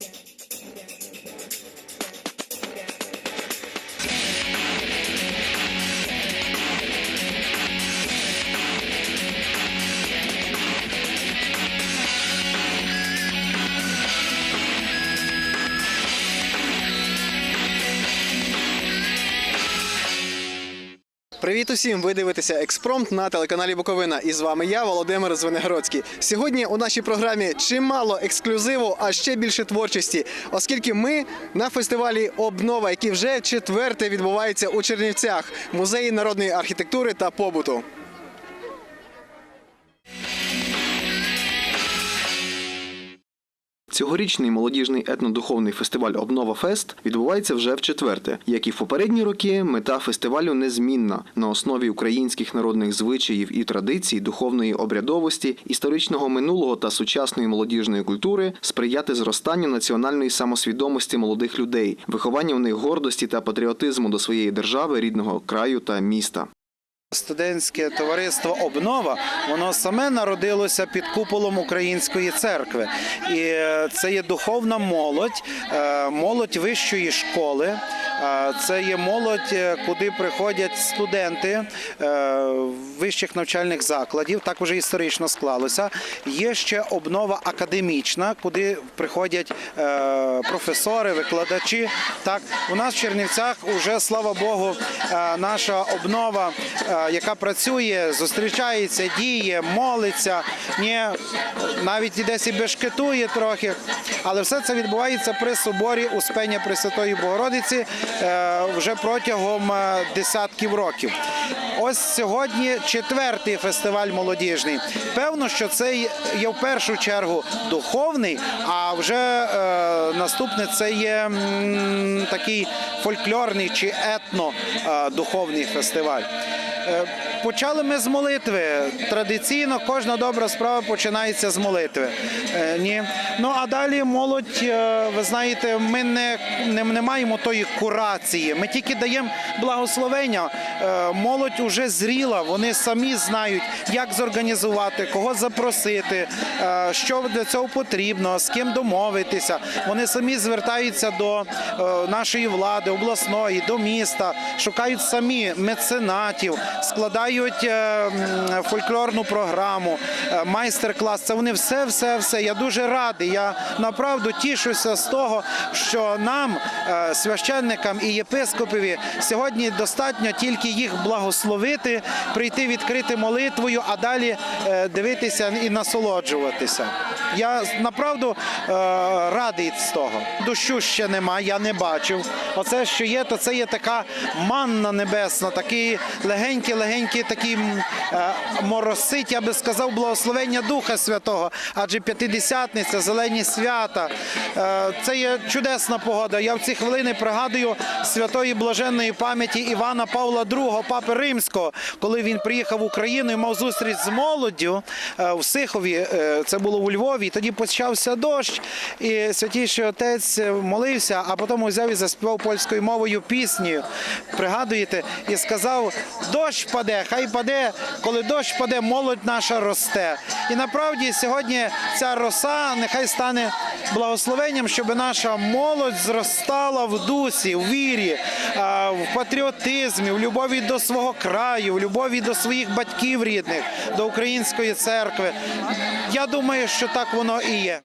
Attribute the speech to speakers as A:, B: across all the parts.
A: Thank you. Привіт усім! Ви дивитеся експромт на телеканалі Буковина. І з вами я, Володимир Звенигородський. Сьогодні у нашій програмі чимало ексклюзиву, а ще більше творчості, оскільки ми на фестивалі Обнова, який вже четверте відбувається у Чернівцях, музеї народної архітектури та побуту. Цьогорічний молодіжний етнодуховний фестиваль Обнова Фест відбувається вже в четверте. Як і в попередні роки, мета фестивалю незмінна на основі українських народних звичаїв і традицій, духовної обрядовості, історичного минулого та сучасної молодіжної культури сприяти зростанню національної самосвідомості молодих людей, вихованню в них гордості та патріотизму до своєї держави, рідного краю та міста.
B: Студентське товариство Обнова воно саме народилося під куполом української церкви, і е, це є духовна молодь, е, молодь вищої школи. Це є молодь, е, куди приходять студенти е, вищих навчальних закладів. Так вже історично склалося. Є ще обнова академічна, куди приходять е, професори, викладачі. Так, у нас в Чернівцях вже слава Богу, наша обнова, яка працює, зустрічається, діє, молиться, ні, навіть і десь і бешкетує трохи. Але все це відбувається при соборі Успення Пресвятої Богородиці вже протягом е, десятків років. Ось сьогодні четвертий фестиваль молодіжний. Певно, що це є в першу чергу духовний, а вже е, наступне це є такий фольклорний чи етно-духовний фестиваль. Почали ми з молитви. Традиційно кожна добра справа починається з молитви. Е, Ні. Ну а далі молодь, е, ви знаєте, ми не, не, не маємо тої курації. Ми тільки даємо благословення. Е, Молодь уже зріла, вони самі знають, як зорганізувати, кого запросити, що для цього потрібно, з ким домовитися. Вони самі звертаються до нашої влади, обласної, до міста, шукають самі меценатів, складають е, м, фольклорну програму, е, майстер-клас. Це вони все, все, все. Я дуже радий. Я направду тішуся з того, що нам, е, священникам і єпископові, сьогодні достатньо тільки їх благословити, прийти відкрити молитвою, а далі е, дивитися і насолоджуватися. Я направду е, радий з того. Дощу ще нема, я не бачив. Оце, що є, то це є така манна небесна, такий легенький-легенький такий м, е, моросить, я би сказав, благословення Духа Святого, адже п'ятидесятниця, зелені свята. Е, Це є чудесна погода. Я в ці хвилини пригадую святої блаженної пам'яті Івана Павла II, папи Римського, коли він приїхав в Україну і мав зустріч з молоддю в Сихові. Це було у Львові. І Тоді почався дощ, і святіший отець молився, а потім взяв і заспівав польською мовою пісню. Пригадуєте, і сказав: дощ паде, хай паде, коли дощ паде, молодь наша росте. І направді сьогодні ця роса нехай стане благословенням, щоб наша молодь зростала в дусі, в вірі, в патріотизмі, в любові до свого краю, в любові до своїх батьків рідних, до української церкви. Я думаю, що так воно і є.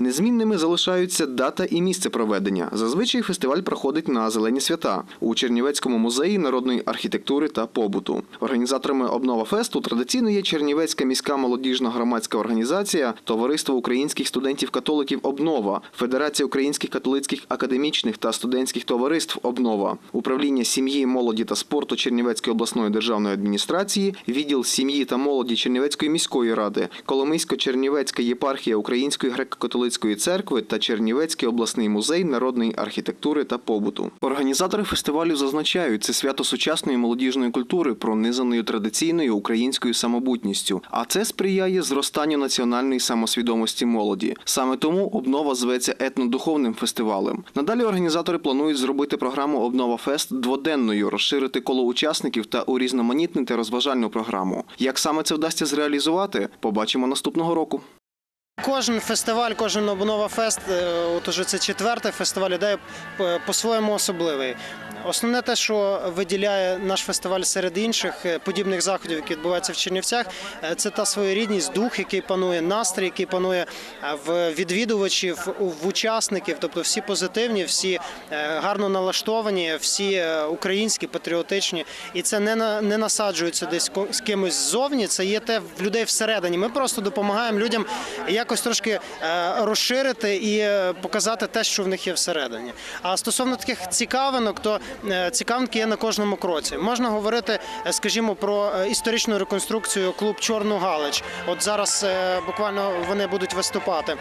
A: Незмінними залишаються дата і місце проведення. Зазвичай фестиваль проходить на зелені свята у Чернівецькому музеї народної архітектури та побуту. Організаторами обнова фесту традиційно є Чернівецька міська молодіжна громадська організація, Товариство українських студентів-католиків Обнова, Федерація українських католицьких академічних та студентських товариств Обнова, управління сім'ї, молоді та спорту Чернівецької обласної державної адміністрації, відділ сім'ї та молоді Чернівецької міської ради, Коломийсько-Чернівецька єпархія Української греко-католицької церкви та Чернівецький обласний музей народної архітектури та побуту. Організатори фестивалю зазначають, це свято сучасної молодіжної культури, пронизаної традиційною українською самобутністю. А це сприяє зростанню національної самосвідомості молоді. Саме тому обнова зветься етнодуховним фестивалем. Надалі організатори планують зробити програму Обнова Фест дводенною, розширити коло учасників та урізноманітнити розважальну програму. Як саме це вдасться зреалізувати, побачимо наступного року.
C: Кожен фестиваль, кожен обнова фест, е, от уже це четвертий фестиваль ідея по-своєму особливий. Основне те, що виділяє наш фестиваль серед інших е, подібних заходів, які відбуваються в Чернівцях, е, це та своєрідність, дух, який панує, настрій, який панує е, в відвідувачів, в учасників, тобто всі позитивні, всі гарно налаштовані, всі українські, патріотичні, і це не на не насаджується десь з кимось ззовні. Це є те в людей всередині. Ми просто допомагаємо людям якось трошки розширити і показати те, що в них є всередині. А стосовно таких цікавинок, то цікавинки є на кожному кроці. Можна говорити, е, скажімо, про е, історичну реконструкцію клуб Чорну Галич. От зараз е, буквально вони будуть виступати.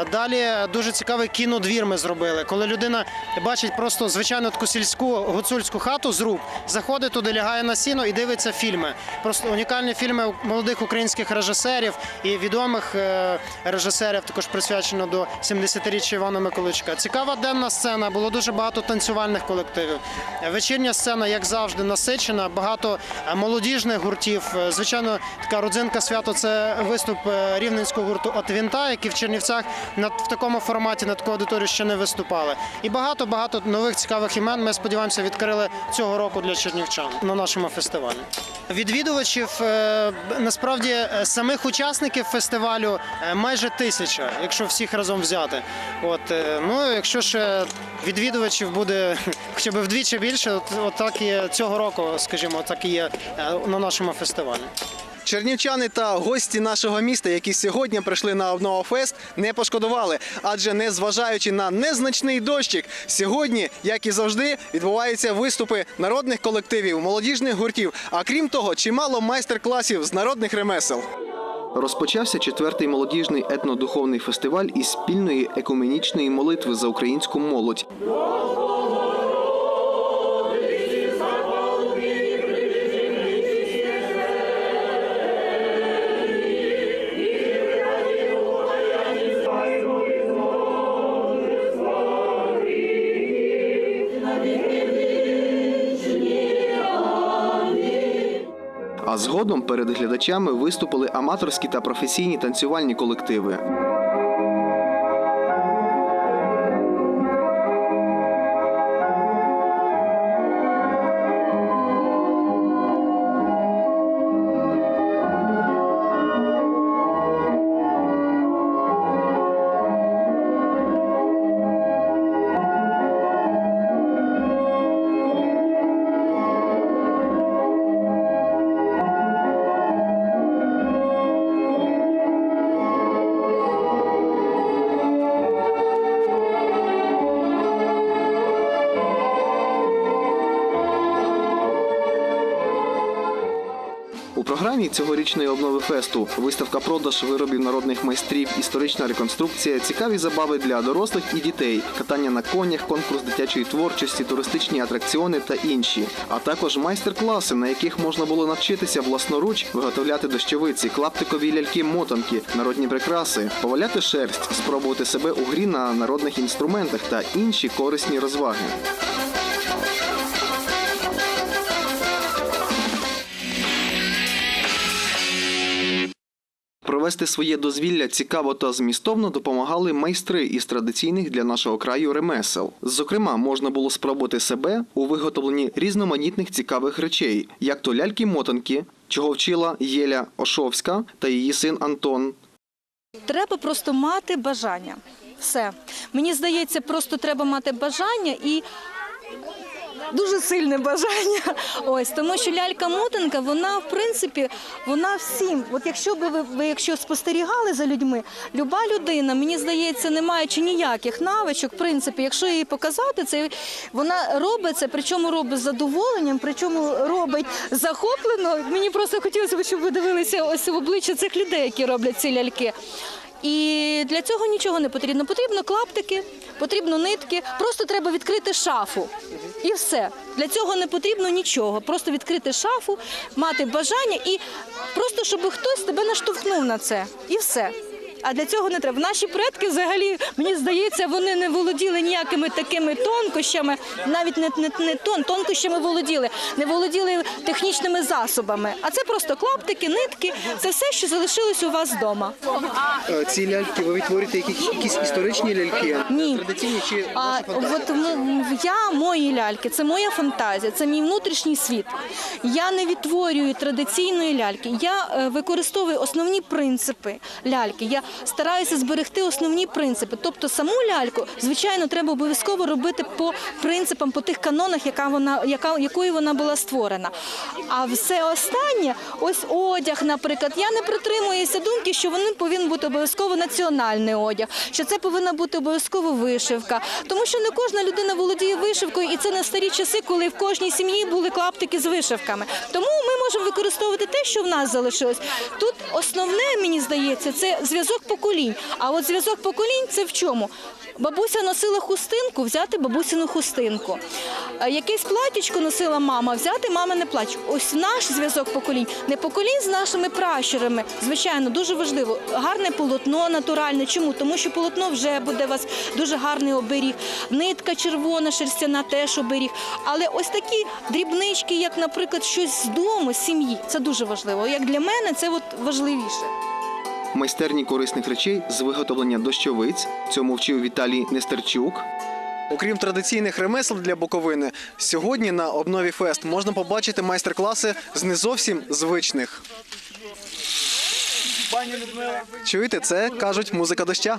C: Е, Далі дуже цікавий кінодвір ми зробили, коли людина бачить просто звичайну таку сільську гуцульську хату з рук, заходить туди, лягає на сіно і дивиться фільми. Просто унікальні фільми молодих українських режисерів і відомих е, режисерів, також присвячено до 70-річчя Івана Миколичка. Цікава денна сцена, було дуже багато танцювальних колективів. Вечірня сцена, як завжди, насичена, багато е, молодіжних гуртів. Е, Звичайно, така родзинка свято це виступ е, рівненського гурту «От Вінта», які в Чернівцях в такому форматі на таку аудиторію ще не виступали. І багато багато нових цікавих імен. Ми сподіваємося відкрили цього року для чернівчан на нашому фестивалі. Відвідувачів е, насправді е, самих учасників фестивалю е, майже тисяча, якщо всіх разом взяти. От е, ну якщо ще відвідувачів буде хоча б вдвічі більше, от, от так і цього року, скажімо, так і є е, на нашому фестивалі.
A: Чернівчани та гості нашого міста, які сьогодні прийшли на обнова фест, не пошкодували. Адже незважаючи на незначний дощик, сьогодні, як і завжди, відбуваються виступи народних колективів, молодіжних гуртів. А крім того, чимало майстер-класів з народних ремесел. Розпочався четвертий молодіжний етнодуховний фестиваль із спільної екуменічної молитви за українську молодь. Згодом перед глядачами виступили аматорські та професійні танцювальні колективи. У програмі цьогорічної обнови фесту виставка продаж виробів народних майстрів, історична реконструкція, цікаві забави для дорослих і дітей, катання на конях, конкурс дитячої творчості, туристичні атракціони та інші, а також майстер-класи, на яких можна було навчитися власноруч виготовляти дощовиці, клаптикові ляльки-мотанки, народні прикраси, поваляти шерсть, спробувати себе у грі на народних інструментах та інші корисні розваги. Провести своє дозвілля цікаво та змістовно допомагали майстри із традиційних для нашого краю ремесел. Зокрема, можна було спробувати себе у виготовленні різноманітних цікавих речей, як то ляльки-мотанки, чого вчила Єля Ошовська та її син Антон.
D: Треба просто мати бажання. Все. Мені здається, просто треба мати бажання і. Дуже сильне бажання. Ось тому, що лялька-мотанка, вона в принципі, вона всім. От якщо би ви, ви якщо спостерігали за людьми, люба людина, мені здається, не маючи ніяких навичок, в принципі, якщо їй показати це, вона робить це, причому робить з задоволенням, причому робить захоплено. Мені просто хотілося б, щоб ви дивилися ось в обличчя цих людей, які роблять ці ляльки. І для цього нічого не потрібно. Потрібно клаптики, потрібно нитки. Просто треба відкрити шафу. І все. Для цього не потрібно нічого. Просто відкрити шафу, мати бажання і просто, щоб хтось тебе наштовхнув на це. І все. А для цього не треба. Наші предки взагалі, мені здається, вони не володіли ніякими такими тонкощами, навіть не, не, не тон, тонкощами володіли, не володіли технічними засобами. А це просто клаптики, нитки, це все, що залишилось у вас вдома.
E: Ці ляльки ви відтворюєте якісь, якісь історичні ляльки?
D: Ні.
E: Традиційні чи
D: А от м- я мої ляльки, це моя фантазія, це мій внутрішній світ. Я не відтворюю традиційної ляльки. Я е, використовую основні принципи ляльки. Я стараюся зберегти основні принципи. Тобто саму ляльку, звичайно, треба обов'язково робити по принципам, по тих канонах, яка вона, яка, якою вона була створена. А все останнє, ось одяг, наприклад, я не притримуюся думки, що вони повинен бути обов'язково національний одяг, що це повинна бути обов'язково вишивка. Тому що не кожна людина володіє вишивкою, і це на старі часи, коли в кожній сім'ї були клаптики з вишивками. Тому ми можемо використовувати те, що в нас залишилось. Тут основне, мені здається, це зв'язок поколінь. А от зв'язок поколінь це в чому? Бабуся носила хустинку, взяти бабусину хустинку. Е, Якесь платічко носила мама, взяти мамине платічко. Ось наш зв'язок поколінь, не поколінь з нашими пращурами. Звичайно, дуже важливо. Гарне полотно натуральне. Чому? Тому що полотно вже буде у вас дуже гарний оберіг. Нитка червона, шерстяна теж оберіг. Але ось такі дрібнички, як, наприклад, щось з дому, з сім'ї, це дуже важливо. Як для мене, це важливіше.
A: Майстерні корисних речей з виготовлення дощовиць. Цьому вчив Віталій Нестерчук.
E: Окрім традиційних ремесел для Буковини, сьогодні на обнові фест можна побачити майстер-класи з не зовсім звичних. Чуєте, це кажуть музика доща.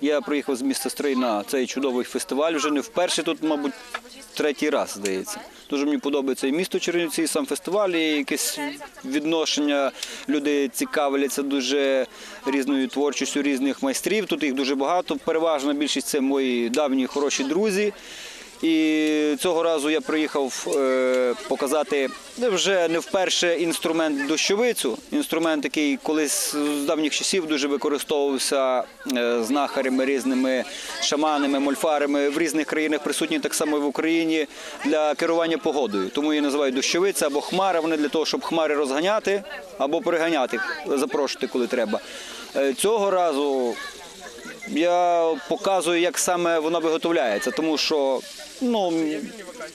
F: Я приїхав з міста Стрий на цей чудовий фестиваль. Вже не вперше тут, мабуть, третій раз, здається. Дуже мені подобається і місто Чернівці, і сам фестиваль, і якесь відношення. Люди цікавляться дуже різною творчістю різних майстрів. Тут їх дуже багато. Переважна більшість це мої давні хороші друзі. І цього разу я приїхав е, показати вже не вперше інструмент дощовицю. Інструмент, який колись з давніх часів дуже використовувався е, знахарями, різними шаманами, мольфарами в різних країнах присутній так само і в Україні для керування погодою. Тому її називають дощовиця або хмара. Вони для того, щоб хмари розганяти або приганяти, запрошувати, коли треба. Е, Цього разу я показую, як саме вона виготовляється, тому що ну,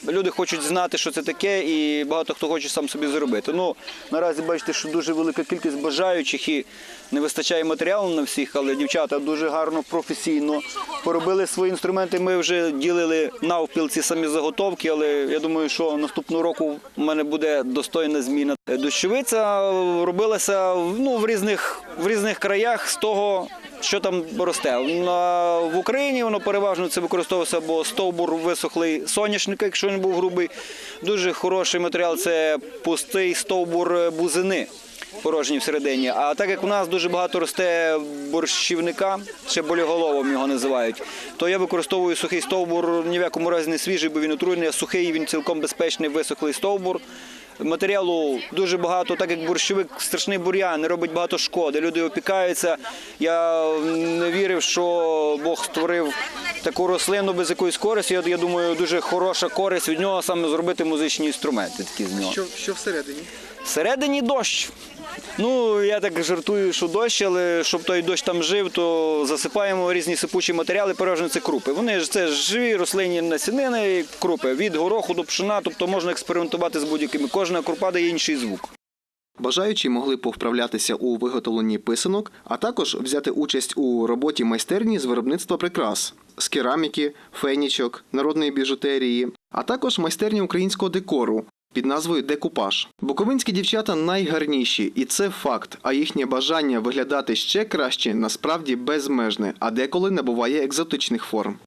F: люди хочуть знати, що це таке, і багато хто хоче сам собі зробити. Ну, наразі бачите, що дуже велика кількість бажаючих і не вистачає матеріалу на всіх, але дівчата дуже гарно, професійно поробили свої інструменти. Ми вже ділили навпіл ці самі заготовки, але я думаю, що наступного року в мене буде достойна зміна. Дощовиця робилася ну, в, різних, в різних краях з того, що там росте. В Україні воно переважно це використовувався або стовбур висохлий соняшника, якщо він був грубий. Дуже хороший матеріал це пустий стовбур бузини. Порожній всередині. А так як у нас дуже багато росте борщівника, ще боліголовом його називають, то я використовую сухий стовбур ні в якому разі не свіжий, бо він отруєний, а сухий, він цілком безпечний, висохлий стовбур. Матеріалу дуже багато, так як борщовик страшний бур'ян, робить багато шкоди. Люди опікаються. Я не вірив, що Бог створив таку рослину без якоїсь користі. Я, я думаю, дуже хороша користь від нього саме зробити музичні інструменти. Такі з нього.
E: Що, що всередині?
F: Всередині дощ. Ну, я так жартую, що дощ, але щоб той дощ там жив, то засипаємо різні сипучі матеріали, переважно це крупи. Вони ж це живі рослинні насінини, крупи від гороху до пшена, тобто можна експериментувати з будь-якими. Кожна крупа дає інший звук.
A: Бажаючі могли повправлятися у виготовленні писанок, а також взяти участь у роботі майстерні з виробництва прикрас з кераміки, фенічок, народної біжутерії, а також майстерні українського декору. Під назвою Декупаж. Буковинські дівчата найгарніші, і це факт. А їхнє бажання виглядати ще краще насправді безмежне, а деколи набуває екзотичних форм.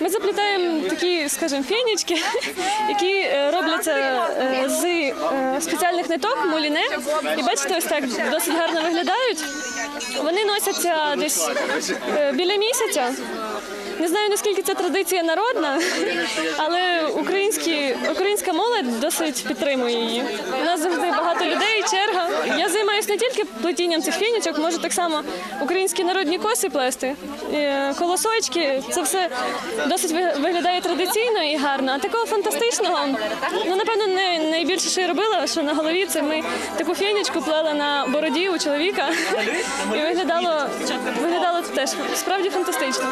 G: Ми заплітаємо такі, скажімо, фенічки, які е, робляться е, з е, спеціальних ниток, муліне. І бачите, ось так досить гарно виглядають. Вони носяться десь біля місяця. Не знаю наскільки це традиція народна, але українські, українська молодь досить підтримує її. У нас завжди багато людей, черга. Я займаюся не тільки плетінням цих фінічок, можу так само українські народні коси плести, е, колосочки. Це все досить виглядає традиційно і гарно. А такого фантастичного, ну напевно, не найбільше, що я робила, що на голові це ми таку фінічку плели на бороді у чоловіка. І виглядало, виглядало теж справді фантастично.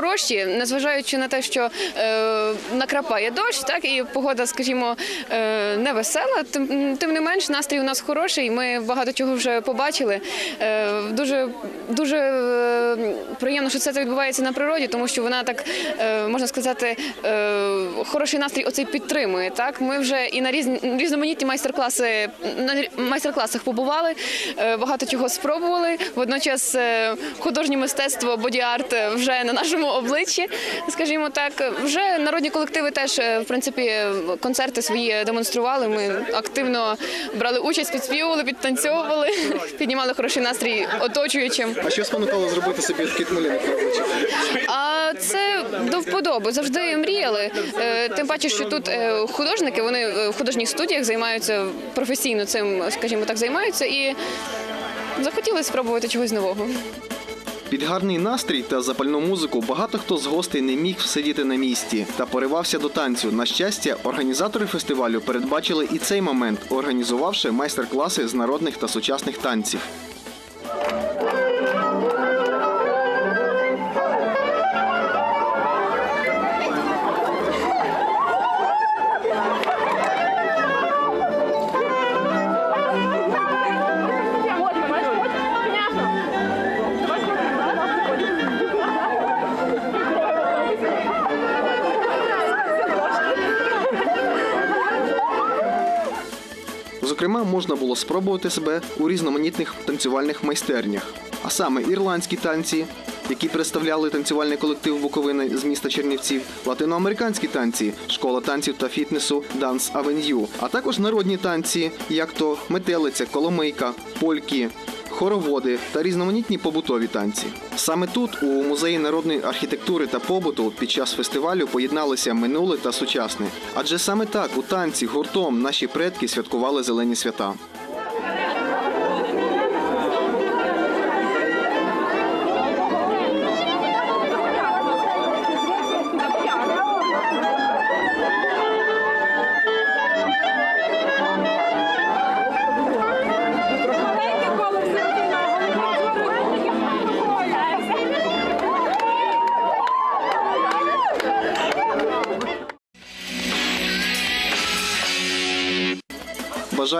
H: Хороші, незважаючи на те, що е, накрапає дощ, так і погода, скажімо, е, не весела. Тим, тим не менш, настрій у нас хороший. Ми багато чого вже побачили. Е, дуже дуже е, приємно, що це відбувається на природі, тому що вона так е, можна сказати, е, хороший настрій оцей підтримує. Так, ми вже і на різні різноманітні майстер-класи на майстер-класах побували, е, багато чого спробували. Водночас е, художнє мистецтво, боді-арт е, вже на нашому обличчі, скажімо так. Вже народні колективи теж е, в принципі концерти свої демонстрували. Ми активно брали участь, підспівували, підтанцьовували, піднімали хороший настрій оточуючим.
E: А що спонукало зробити собі такий малюнок на обличчі?
H: А це до вподоби. Завжди мріяли. Е, Тим паче, що тут е, художники, вони в художніх студіях займаються професійно цим, скажімо так, займаються і захотіли спробувати чогось нового.
A: Під гарний настрій та запальну музику багато хто з гостей не міг сидіти на місці та поривався до танцю. На щастя, організатори фестивалю передбачили і цей момент, організувавши майстер-класи з народних та сучасних танців. Зокрема, можна було спробувати себе у різноманітних танцювальних майстернях, а саме ірландські танці, які представляли танцювальний колектив Буковини з міста Чернівців, латиноамериканські танці, школа танців та фітнесу Dance Avenue, а також народні танці, як то метелиця, коломийка, польки. Хороводи та різноманітні побутові танці. Саме тут, у музеї народної архітектури та побуту, під час фестивалю поєдналися минуле та сучасне. Адже саме так у танці гуртом наші предки святкували зелені свята.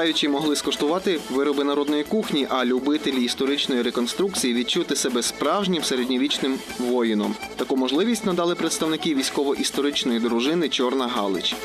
A: Бажаючі могли скуштувати вироби народної кухні, а любителі історичної реконструкції відчути себе справжнім середньовічним воїном. Таку можливість надали представники військово-історичної дружини Чорна Галич.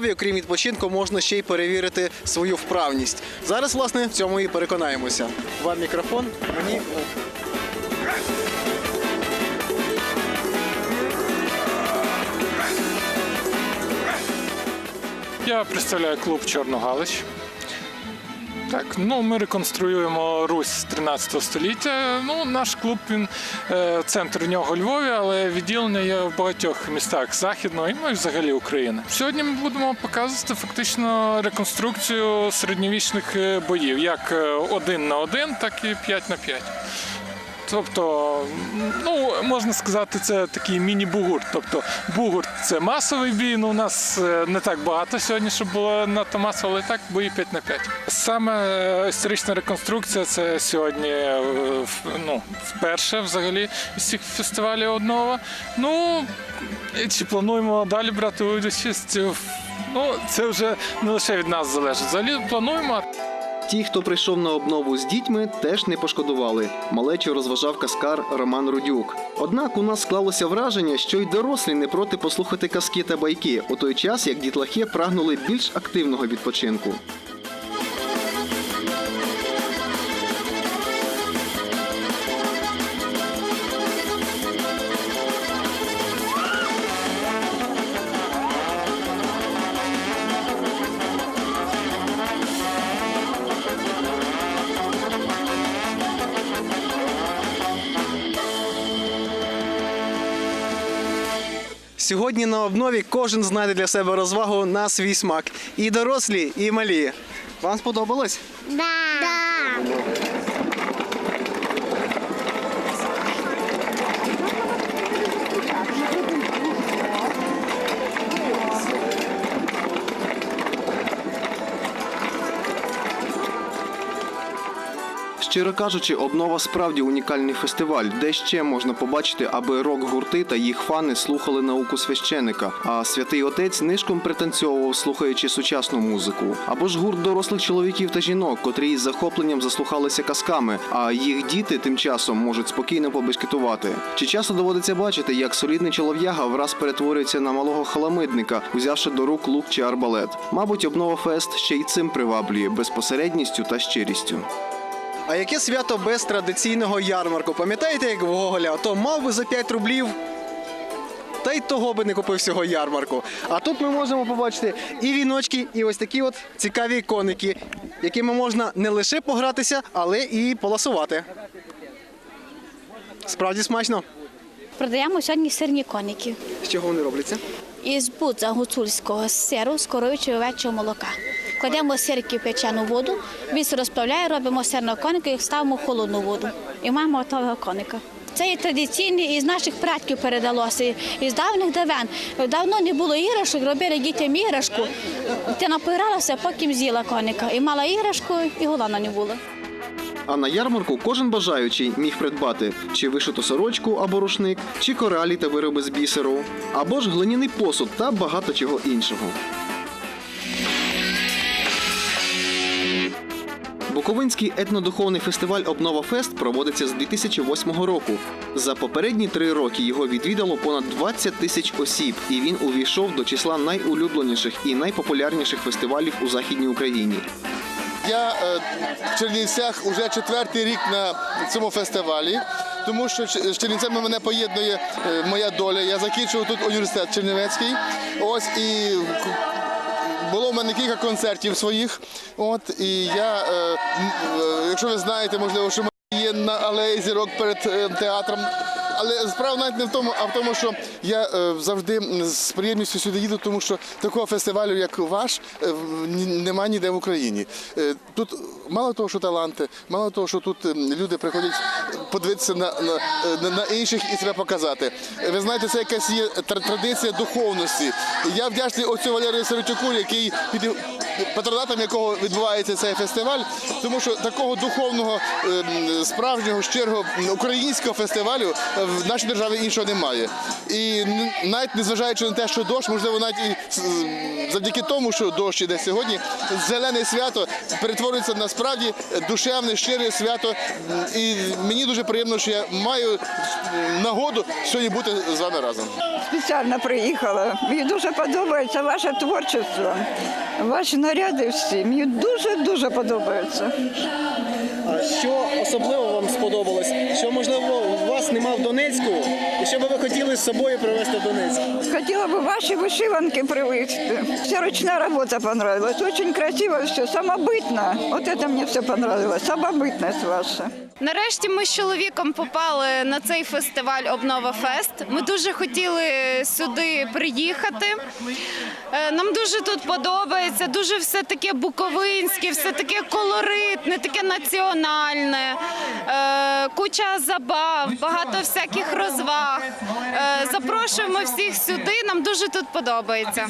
E: На крім відпочинку, можна ще й перевірити свою вправність. Зараз, власне, в цьому і переконаємося. Вам мікрофон, мені
I: Я представляю клуб Чорногалич. Так, ну ми реконструюємо Русь з 13 століття. Ну, наш клуб він е, центр нього Львові, але відділення є в багатьох містах західної, ну і взагалі України. Сьогодні ми будемо показувати фактично реконструкцію середньовічних е, боїв, як е, один на один, так і п'ять на 5. Тобто, ну можна сказати, це такий міні-бугурт. Тобто бугурт це масовий бій. Ну, у нас е, не так багато сьогодні, щоб було надто масово, але так бої 5 на 5. Саме е, історична реконструкція це сьогодні е, ну, вперше взагалі з цих фестивалів одного. Ну чи плануємо далі брати участь? Ну, це вже не лише від нас залежить. Взагалі плануємо.
A: Ті, хто прийшов на обнову з дітьми, теж не пошкодували. Малечу розважав каскар Роман Рудюк. Однак у нас склалося враження, що й дорослі не проти послухати казки та байки, у той час як дітлахи прагнули більш активного відпочинку.
E: Сьогодні на обнові кожен знайде для себе розвагу на свій смак. І дорослі, і малі. Вам сподобалось?
J: Да.
A: Щиро кажучи, обнова справді унікальний фестиваль, де ще можна побачити, аби рок-гурти та їх фани слухали науку священика, а святий отець нишком пританцьовував, слухаючи сучасну музику. Або ж гурт дорослих чоловіків та жінок, котрі із захопленням заслухалися казками, а їх діти тим часом можуть спокійно побешкетувати. Чи часто доводиться бачити, як солідний чолов'яга враз перетворюється на малого халамидника, узявши до рук лук чи арбалет? Мабуть, обнова фест ще й цим приваблює безпосередністю та щирістю.
E: А яке свято без традиційного ярмарку? Пам'ятаєте, як в Гоголя? То мав би за 5 рублів. Та й того би не купив всього ярмарку. А тут ми можемо побачити і віночки, і ось такі от цікаві коники, якими можна не лише погратися, але і поласувати. Справді смачно.
J: Продаємо сьогодні сирні коники.
E: З чого вони робляться?
J: Із будза гуцульського сиру з коров'ячого овечого молока. Кладемо сир в кипячену воду, він се розправляє, робимо сирного коника і ставимо холодну воду. І маємо готового коника. Це є традиційний із наших предків передалося, із давніх давен. Давно не було іграшок, робили дітям іграшку. Ти напиралася, потім з'їла коника. І мала іграшку, і голодна не була.
A: А на ярмарку кожен бажаючий міг придбати чи вишиту сорочку або рушник, чи коралі та вироби з бісеру, або ж глиняний посуд та багато чого іншого. Буковинський етнодуховний фестиваль Обнова Фест проводиться з 2008 року. За попередні три роки його відвідало понад 20 тисяч осіб, і він увійшов до числа найулюбленіших і найпопулярніших фестивалів у Західній Україні.
K: Я е, в Чернівцях вже четвертий рік на цьому фестивалі, тому що з Чернівцями мене поєднує е, моя доля. Я закінчив тут університет Чернівецький. Ось і було в мене кілька концертів своїх. От і я, е, якщо ви знаєте, можливо, що є на алеї зірок перед е, театром. Але справа навіть не в тому, а в тому, що я е, завжди з приємністю сюди їду, тому що такого фестивалю, як ваш, немає ніде в Україні. Е, Тут мало того, що таланти, мало того, що тут е, люди приходять подивитися на, на, на, інших і себе показати. Ви знаєте, це якась є традиція духовності. Я вдячний оцю Валерію Савичуку, який під патронатом якого відбувається цей фестиваль, тому що такого духовного, е, справжнього, щирого українського фестивалю е, в нашій державі іншого немає. І навіть незважаючи на те, що дощ, можливо, навіть і завдяки тому, що дощ іде сьогодні, зелене свято перетворюється на справді душевне, щире свято. І мені дуже приємно, що я маю нагоду сьогодні бути з вами разом.
L: спеціально приїхала. Мені дуже подобається ваше творчество, ваші наряди всі. Мені дуже-дуже подобається.
E: А що особливо вам сподобалось? Що можливо у вас нема в Донецьку, що би ви хотіли з собою привезти в Донецьк?
L: Хотіла би ваші вишиванки привезти. Вся ручная работа понравилась. Очень красиво все, самобытно. Вот это мне все понравилось. Самобытность ваша.
M: Нарешті ми з чоловіком попали на цей фестиваль Обнова Фест. Ми дуже хотіли сюди приїхати. Е, Нам дуже тут подобається, дуже все таке буковинське, все таке колоритне, таке національне, Е, куча забав, багато всяких розваг. Е, Запрошуємо всіх сюди. Нам дуже тут подобається.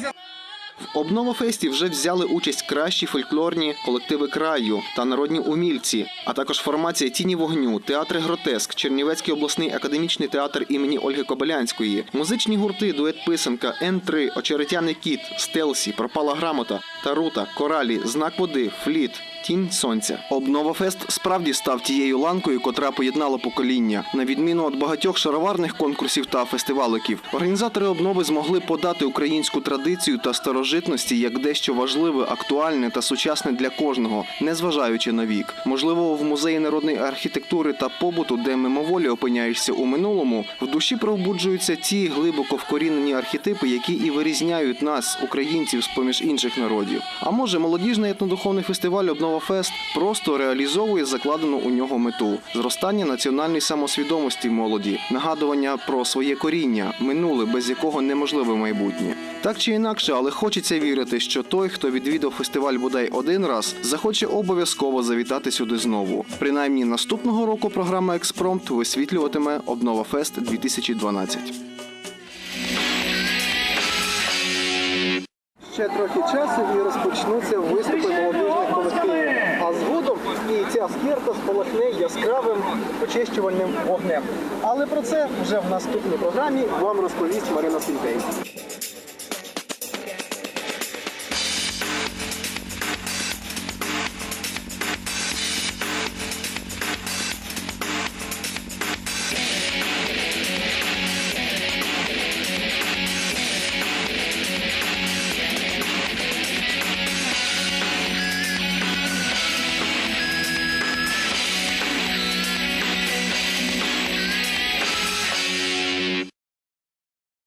A: В Обновофесті вже взяли участь кращі фольклорні колективи краю та народні умільці, а також формація Тіні вогню, театри Гротеск, Чернівецький обласний академічний театр імені Ольги Кобилянської, музичні гурти Дует Писанка, Н3, Очеретяний кіт, Стелсі, Пропала грамота, Тарута, Коралі, Знак води, Фліт. Тінь сонця. Обновофест справді став тією ланкою, котра поєднала покоління. На відміну від багатьох шароварних конкурсів та фестиваликів, організатори обнови змогли подати українську традицію та старожитності як дещо важливе, актуальне та сучасне для кожного, незважаючи на вік. Можливо, в музеї народної архітектури та побуту, де мимоволі опиняєшся у минулому, в душі пробуджуються ті глибоко вкорінені архетипи, які і вирізняють нас, українців, з поміж інших народів. А може, молодіжний етнодуховний фестиваль Обнова Фест просто реалізовує закладену у нього мету зростання національної самосвідомості молоді, нагадування про своє коріння, минуле, без якого неможливе майбутнє. Так чи інакше, але хочеться вірити, що той, хто відвідав фестиваль бодай один раз, захоче обов'язково завітати сюди знову. Принаймні наступного року програма Експромт висвітлюватиме Обнова Фест 2012.
E: Ще трохи часу і розпочнуться виступи молодіжних колективів. А згодом і ця скірка спалахне яскравим очищувальним вогнем. Але про це вже в наступній програмі вам розповість Марина Сінтей.